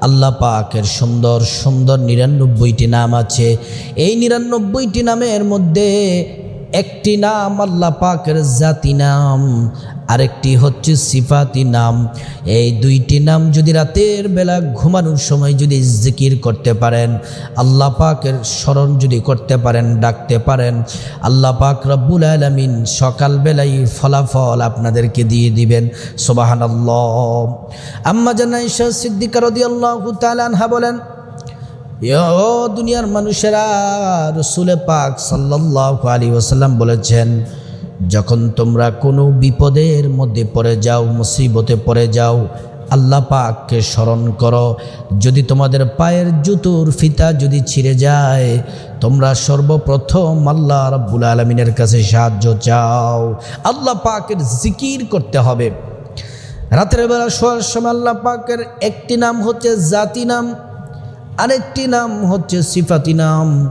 আল্লাহ পাকের সুন্দর সুন্দর নিরানব্বইটি নাম আছে। এই নিরানব্বইটি নামের মধ্যে একটি নাম আল্লাহ পাকের জাতি নাম আরেকটি হচ্ছে সিফাতি নাম। এই দুইটি নাম যদি রাতের বেলা ঘুমানোর সময় যদি জিকির করতে পারেন, আল্লাহ পাকের স্মরণ যদি করতে পারেন, ডাকতে পারেন, আল্লাহ পাক রব্বুল আলমিন সকালবেলায় ফলাফল আপনাদেরকে দিয়ে দিবেন। সোবাহান আল্লাহ আম্মা জানাইশা সিদ্দিকা রদি আল্লাহ তালানহা বলেন দুনিয়ার মানুষেরা রসুলে পাক সাল্লাহ আলী ওসাল্লাম বলেছেন যখন তোমরা কোনো বিপদের মধ্যে পড়ে যাও, মুসিবতে পড়ে যাও, আল্লাহ পাককে স্মরণ করো। যদি তোমাদের পায়ের জুতোর ফিতা যদি ছিঁড়ে যায়, তোমরা সর্বপ্রথম আল্লাহ রাব্বুল আলমিনের কাছে সাহায্য চাও। আল্লাহ পাকের জিকির করতে হবে। রাতের বেলা শোয়ার সময় আল্লাহ পাকের একটি নাম হচ্ছে জাতি নাম, আরেকটি নাম হচ্ছে সিফাতি নাম।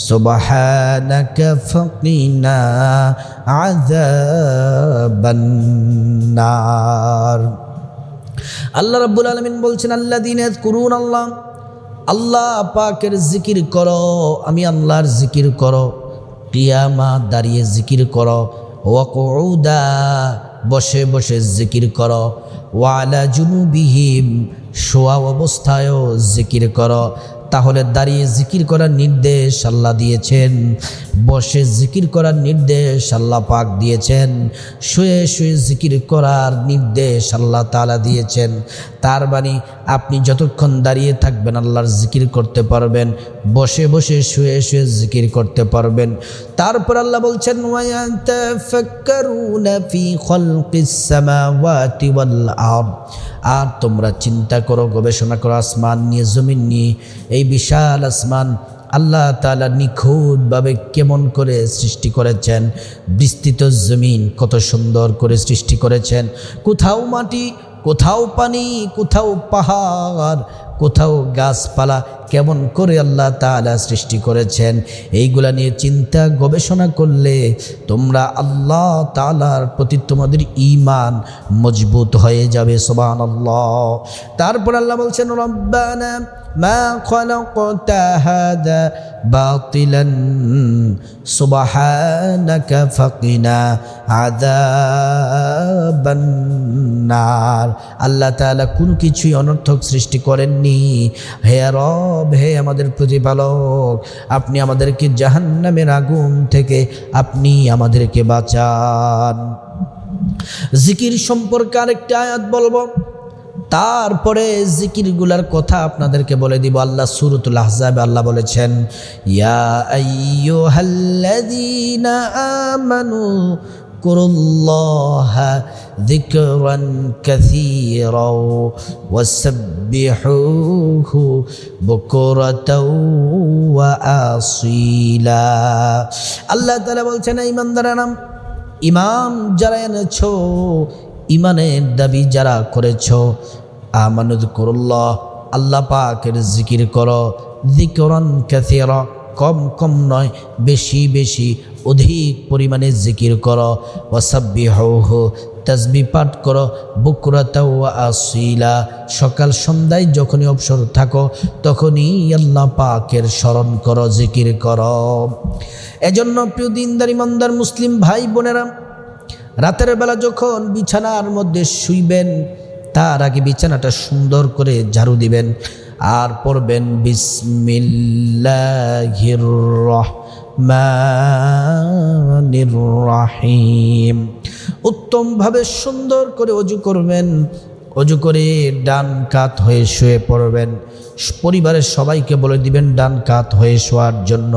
سبحانك فقنا عذاب النار আল্লাহ রাব্বুল আলমিন বলছেন আল্লাহ দিন করুন আল্লাহ আল্লাহ পাকের জিকির করো আমি আল্লাহর জিকির করো কিয়ামা দাঁড়িয়ে জিকির করো ওয়াকৌদা বসে বসে জিকির করো ওয়ালা জুনুবিহিম শোয়া অবস্থায়ও জিকির করো তাহলে দাঁড়িয়ে জিকির করার নির্দেশ আল্লাহ দিয়েছেন। বসে জিকির করার নির্দেশ আল্লাহ পাক দিয়েছেন। শুয়ে শুয়ে জিকির করার নির্দেশ আল্লাহ তালা দিয়েছেন। তার মানে আপনি যতক্ষণ দাঁড়িয়ে থাকবেন আল্লাহর জিকির করতে পারবেন, বসে বসে শুয়ে শুয়ে জিকির করতে পারবেন। তারপর আল্লাহ বলছেন আর তোমরা চিন্তা করো, গবেষণা করো, আসমান নিয়ে, জমিন নিয়ে। এই বিশাল আসমান আল্লাহ তালা নিখুঁতভাবে কেমন করে সৃষ্টি করেছেন, বিস্তৃত জমিন কত সুন্দর করে সৃষ্টি করেছেন, কোথাও মাটি, কোথাও পানি, কোথাও পাহাড়, কোথাও গাছপালা কেমন করে আল্লাহ তালা সৃষ্টি করেছেন? এইগুলা নিয়ে চিন্তা, গবেষণা করলে তোমরা আল্লাহ তালার প্রতি তোমাদের ইমান মজবুত হয়ে যাবে সোবান আল্লাহ তারপর আল্লাহ বলছেন, রব্বানা মা খলাকতা হাদা বাতিলান, সুবহানাকা ফাকিনা আযাবান নার। আল্লাহ তাআলা কোনো কিছুই অনর্থক সৃষ্টি করেননি। হে রব হে আমাদের প্রতিপালক, আপনি আমাদেরকে জাহান্নামের আগুন থেকে আপনি আমাদেরকে বাঁচান। জিকির সম্পর্কে আরেকটা আয়াত বলব। তারপরে জিকিরগুলার কথা আপনাদেরকে বলে দিব। আল্লাহ সুরতুল আহজাবে আল্লাহ বলেছেন, ইয়া আমানু কুরুল্লাহা কাসীরা ওয়াসাব্বিহুহু বুকরাতাও ওয়া আসীলা আল্লাহ তাআলা বলছেন ঈমানদারানা ইমাম যারা এনেছো, ইমানের দাবি যারা করেছ আমানুদ করল্লাহ আল্লাহ পাকের জিকির করো জিকরন ক্যাথের কম কম নয়, বেশি বেশি অধিক পরিমাণে জিকির করো ওসাব্বি হো তাজবি পাঠ করো বুকুরাতাও আসিলা। সকাল সন্ধ্যায় যখনই অবসর থাকো, তখনই আল্লাহ পাকের স্মরণ করো, জিকির করো। এজন্য প্রিয় দিনদার, ইমানদার মুসলিম ভাই বোনেরা, রাতের বেলা যখন বিছানার মধ্যে শুইবেন, তার আগে বিছানাটা সুন্দর করে ঝাড়ু দিবেন আর পড়বেন, বিসমিল্লাহির রহমানির রহিম। উত্তমভাবে সুন্দর করে অজু করবেন অজু করে ডান কাত হয়ে শুয়ে পড়বেন পরিবারের সবাইকে বলে দিবেন ডান কাত হয়ে শোয়ার জন্য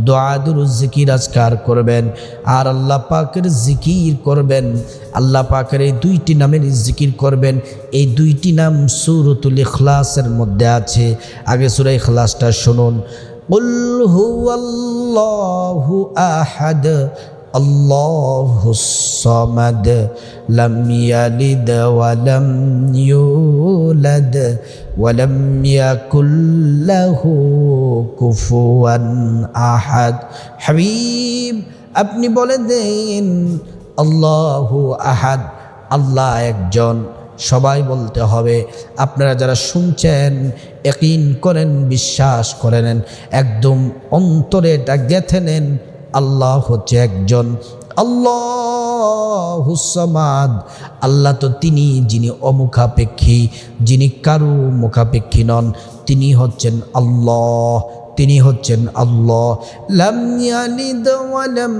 দোয়াদুর জিকির আজকার করবেন আর আল্লাহ পাকের জিকির করবেন আল্লাহ পাকের এই দুইটি নামের জিকির করবেন এই দুইটি নাম সুরতুল ইখলাসের মধ্যে আছে আগে সুরা ইখলাসটা শুনুন قل هو الله أحد الله الصمد لم يلد ولم يولد ولم يكن له كفوا أحد حبيب আপনি বলে দেন আল্লাহু আহাদ আল্লাহ একজন সবাই বলতে হবে আপনারা যারা শুনছেন একইন করেন বিশ্বাস করে নেন একদম অন্তরে এটা গেথে নেন আল্লাহ হচ্ছে একজন আল্লাহ হুসমাদ আল্লাহ তো তিনি যিনি অমুখাপেক্ষী, যিনি কারু মুখাপেক্ষী নন, তিনি হচ্ছেন আল্লাহ, তিনি হচ্ছেন আল্লাহ। লাম ইয়ালিদ ওয়া লাম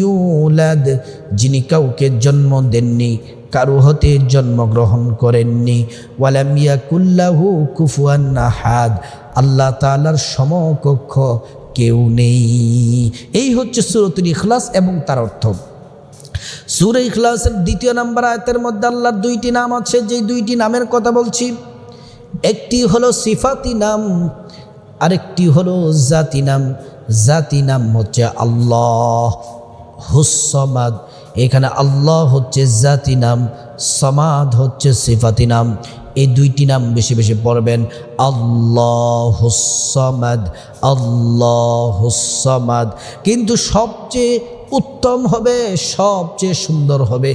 ইউলাদ। যিনি কাউকে জন্ম দেননি, কারু হতে জন্মগ্রহণ করেননি। ওয়ালাম ইয়াকুল্লাহু কুফুয়ান আহাদ। আল্লাহ তাআলার সমকক্ষ কেউ নেই। এই হচ্ছে সুরতুল ইখলাস এবং তার অর্থ। সুরে ইখলাসের দ্বিতীয় নাম্বার আয়তের মধ্যে আল্লাহর দুইটি নাম আছে, যেই দুইটি নামের কথা বলছি। একটি হলো সিফাতি নাম, আরেকটি হলো জাতি নাম। জাতি নাম হচ্ছে আল্লাহ হুসমাদ এখানে আল্লাহ হচ্ছে জাতি নাম, সমাদ হচ্ছে সিফাতি নাম। এই দুইটি নাম বেশি বেশি পড়বেন আল্লাহ হুসমাদ আল্লাহ হুসমাদ কিন্তু সবচেয়ে উত্তম হবে, সবচেয়ে সুন্দর হবে,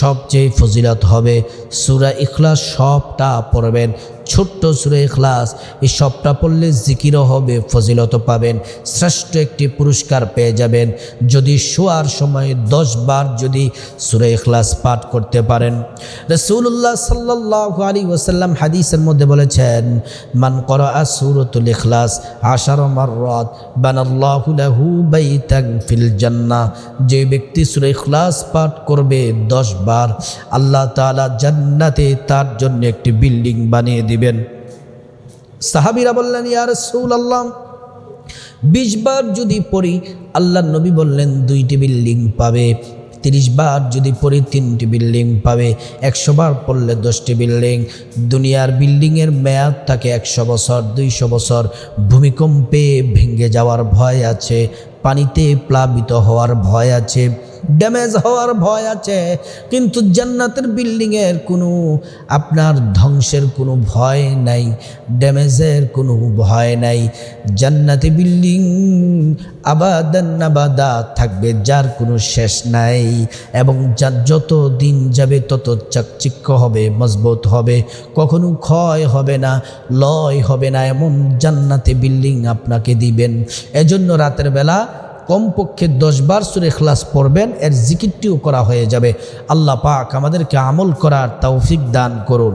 সবচেয়ে ফজিলত হবে, সুরা ইখলাস সবটা পড়বেন। ছোট্ট সুরে ইখলাস, এই সবটা পড়লে জিকিরও হবে ফজিলত পাবেন, শ্রেষ্ঠ একটি পুরস্কার পেয়ে যাবেন। যদি শোয়ার সময় দশ বার যদি সুরে ইখলাস পাঠ করতে পারেন। রসুল্লাহ সাল্লাহ আলী ওসাল্লাম হাদিসের মধ্যে বলেছেন, মান করা সুরতুল ইখলাস আশার মাররাত, বানাল্লাহু লাহু বাইতান ফিল জান্নাহ। যে ব্যক্তি সুরে ইখলাস পাঠ করবে দশ বার, আল্লাহ তাআলা জান্নাতে তার জন্য একটি বিল্ডিং বানিয়ে দিবেন সাহাবিরা বললেন, ইয়া রাসূলুল্লাহ, বিশ বার যদি পড়ি আল্লাহ নবী বললেন দুইটি বিল্ডিং পাবে, তিরিশ বার যদি পড়ি, তিনটি বিল্ডিং পাবে, একশো বার পড়লে দশটি বিল্ডিং। দুনিয়ার বিল্ডিংয়ের মেয়াদ থাকে একশো বছর, দুইশো বছর। ভূমিকম্পে ভেঙে যাওয়ার ভয় আছে, পানিতে প্লাবিত হওয়ার ভয় আছে। ড্যামেজ হওয়ার ভয় আছে। কিন্তু জান্নাতের বিল্ডিংয়ের কোনো, আপনার ধ্বংসের কোনো ভয় নাই, ড্যামেজের কোনো ভয় নাই। জান্নাতি বিল্ডিং আবাদান আবাদা থাকবে, যার কোনো শেষ নাই। এবং যার যত দিন যাবে, তত চাকচিক্য হবে, মজবুত হবে, কখনো ক্ষয় হবে না, লয় হবে না। এমন জান্নাতে বিল্ডিং আপনাকে দিবেন। এজন্য রাতের বেলা কমপক্ষে দশবার সুরে খ্লাস পড়বেন, এর জিকিরটিও করা হয়ে যাবে। আল্লাহ পাক আমাদেরকে আমল করার তৌফিক দান করুন।